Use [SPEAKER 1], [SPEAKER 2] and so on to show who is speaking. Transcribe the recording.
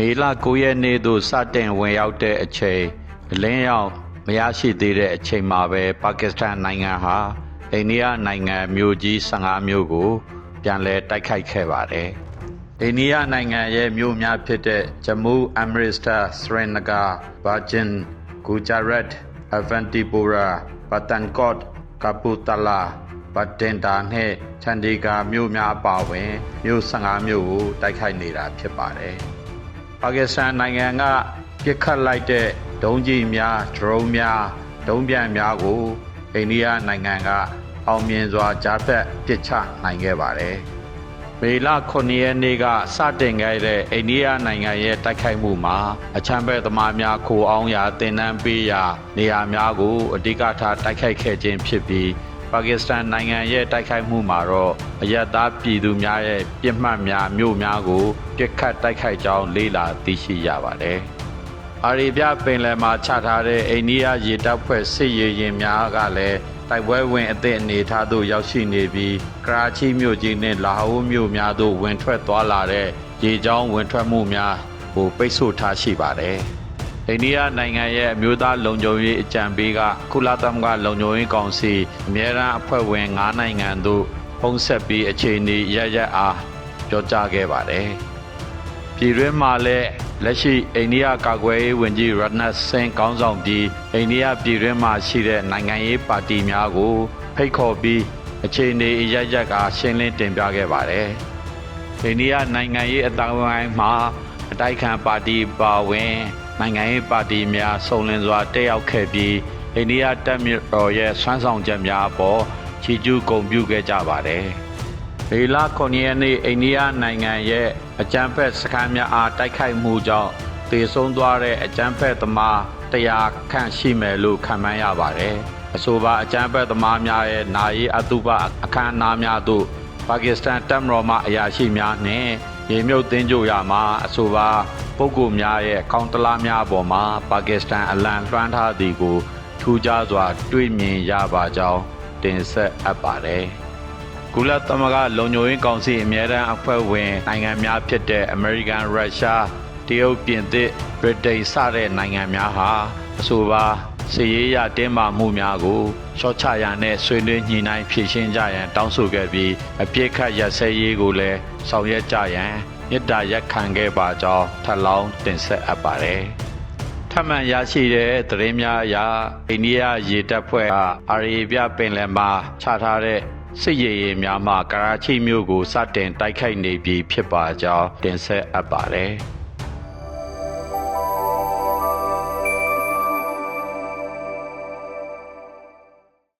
[SPEAKER 1] မေလ9ရက်နေ့သို့စတင်ဝင်ရောက်တဲ့အချိန်အလင်းရောက်မရရှိသေးတဲ့အချိန်မှာပဲပါကစ္စတန်နိုင်ငံဟာအိန္ဒိယနိုင်ငံမြို့ကြီး15မြို့ကို ပြန်လည်တိုက်ခိုက်ခဲ့ပါတယ်။အိန္ဒိယနိုင်ငံရဲ့မြို့များဖြစ်တဲ့ဂျမူးအမရစ်တာစရနဂါဘာဂျင်ဂူဂျာရတ်အဗန်တီပူရာပတန်ကော့ကပူတလာဘတ်တင်တာနှင့်ချန်ဒီဂါမြို့များအပါအဝင်မြို့15မြို့ကိုတိုက်ခိုက်နေတာဖြစ်ပါတယ်။ ပါကစ္စတန်နိုင်ငံကပြစ်ခတ်လိုက်တဲ့ဒုံးကျည်များဒရုန်းများဒုံးပြန်များကိုအိန္ဒိယနိုင်ငံကအောင်မြင်စွာကြားဖြတ်ပစ်ချနိုင်ခဲ့ပါတယ်။မေလ9ရက်နေ့ကစတင်ခဲ့တဲ့အိန္ဒိယနိုင်ငံရဲ့တိုက်ခိုက်မှုမှာအချမ်းဘဲသမားများခိုအောင်ရာတင်နန်းပေးရာနေရာများကိုအဓိကထားတိုက်ခိုက်ခဲ့ခြင်းဖြစ်ပြီး ပါကစ္စတန်နိုင်ငံရဲ့တိုက်ခိုက်မှုမှာတော့အယက်သားပြည်သူများရဲ့ပြစ်မှတ်များမြို့များကိုပြစ်ခတ်တိုက်ခိုက်ကြောင်းလေးလာသိရှိရပါတယ်။အာရေဗျပင်လယ်မှာချထားတဲ့အိန္ဒိယရေတပ်ဖွဲ့စစ်ရေရင်များကလည်းတိုက်ပွဲဝင်အသည့်အနေအထားသို့ရောက်ရှိနေပြီးကရာချီမြို့ကြီးနှင့်လာအိုမြို့များသို့ဝင်ထွက်သွားလာတဲ့ရေကြောင်းဝင်ထွက်မှုများကိုပိတ်ဆို့ထားရှိပါတယ်။ အိန္ဒိယနိုင်ငံရဲ့အမျိုးသားလုံခြုံရေးအကြံပေးကကုလသမဂ္ဂလုံခြုံရေးကောင်စီအမြဲတမ်းအဖွဲ့ဝင်9နိုင်ငံတို့ဖုံးဆက်ပြီးအခြေအနေရရအားပြောကြားခဲ့ပါတယ်။ပြည်တွင်းမှာလည်းလက်ရှိအိန္ဒိယကာကွယ်ရေးဝန်ကြီးရနတ်စင်ကောင်းဆောင်ပြီးအိန္ဒိယပြည်တွင်းမှာရှိတဲ့နိုင်ငံရေးပါတီများကိုဖိတ်ခေါ်ပြီးအခြေအနေရရအားရှင်းလင်းတင်ပြခဲ့ပါတယ်။အိန္ဒိယနိုင်ငံရေးအတိုင်းအဝိုင်းမှာ အတိုက်ခံပါတီပါဝင်နိုင်ငံရေးပါတီများစုံလင်စွာတက်ရောက်ခဲ့ပြီးအိန္ဒိယတပ်မတော်ရဲ့ဆွမ်းဆောင်ချက်များအပေါ်ချီးကျူးဂုဏ်ပြုခဲ့ကြပါတယ်။မေလ9ရက်နေ့အိန္ဒိယနိုင်ငံရဲ့အကြမ်းဖက်စခန်းများအားတိုက်ခိုက်မှုကြောင့်တေဆုံးသွားတဲ့အကြမ်းဖက်သမား100ခန့်ရှိမယ်လို့ခန့်မှန်းရပါတယ်။အဆိုပါအကြမ်းဖက်သမားများရဲ့နာယီအတုပအခမ်းအနားများသို့ပါကစ္စတန်တပ်မတော်မှအရာရှိများနှင့် ရေမြုပ်သင်းကြိုရာမှာအဆိုပါပုဂ္ဂိုလ်များရဲ့ကောင်းတလားများအပေါ်မှာပါကစ္စတန်အလံလွှမ်းထားသည်ကိုထူးခြားစွာ တွေ့မြင်ရပါကြောင်းတင်ဆက်အပ်ပါတယ်။ကုလသမဂ္ဂလုံခြုံရေးကောင်စီအမြဲတမ်းအဖွဲ့ဝင်နိုင်ငံများဖြစ်တဲ့အမေရိကန်ရုရှားတရုတ်ပြင်သစ်ဗြိတိန်စတဲ့နိုင်ငံများဟာအဆိုပါ စီရေးရတင်းမာမှုများကိုရှော့ချရန်နဲ့ဆွေးနွေးညှိနှိုင်းဖြေရှင်းကြရန်တောင်းဆိုခဲ့ပြီးအပြစ်ခတ်ရက်စဲရေးကိုလည်းဆောင်ရွက်ကြရန်မေတ္တာရက်ခံခဲ့ပါကြောင်းထပ်လောင်းတင်ဆက်အပ်ပါတယ်။ထပ်မံရရှိတဲ့သတင်းများအရအိန္ဒိယရေတပ်ဖွဲ့ကအာရေဗျပင်လယ်မှာချထားတဲ့စစ်ရေယာဉ်များမှကရာချိမြို့ကိုစတင်တိုက်ခိုက်နေပြီဖြစ်ပါကြောင်းတင်ဆက်အပ်ပါတယ်။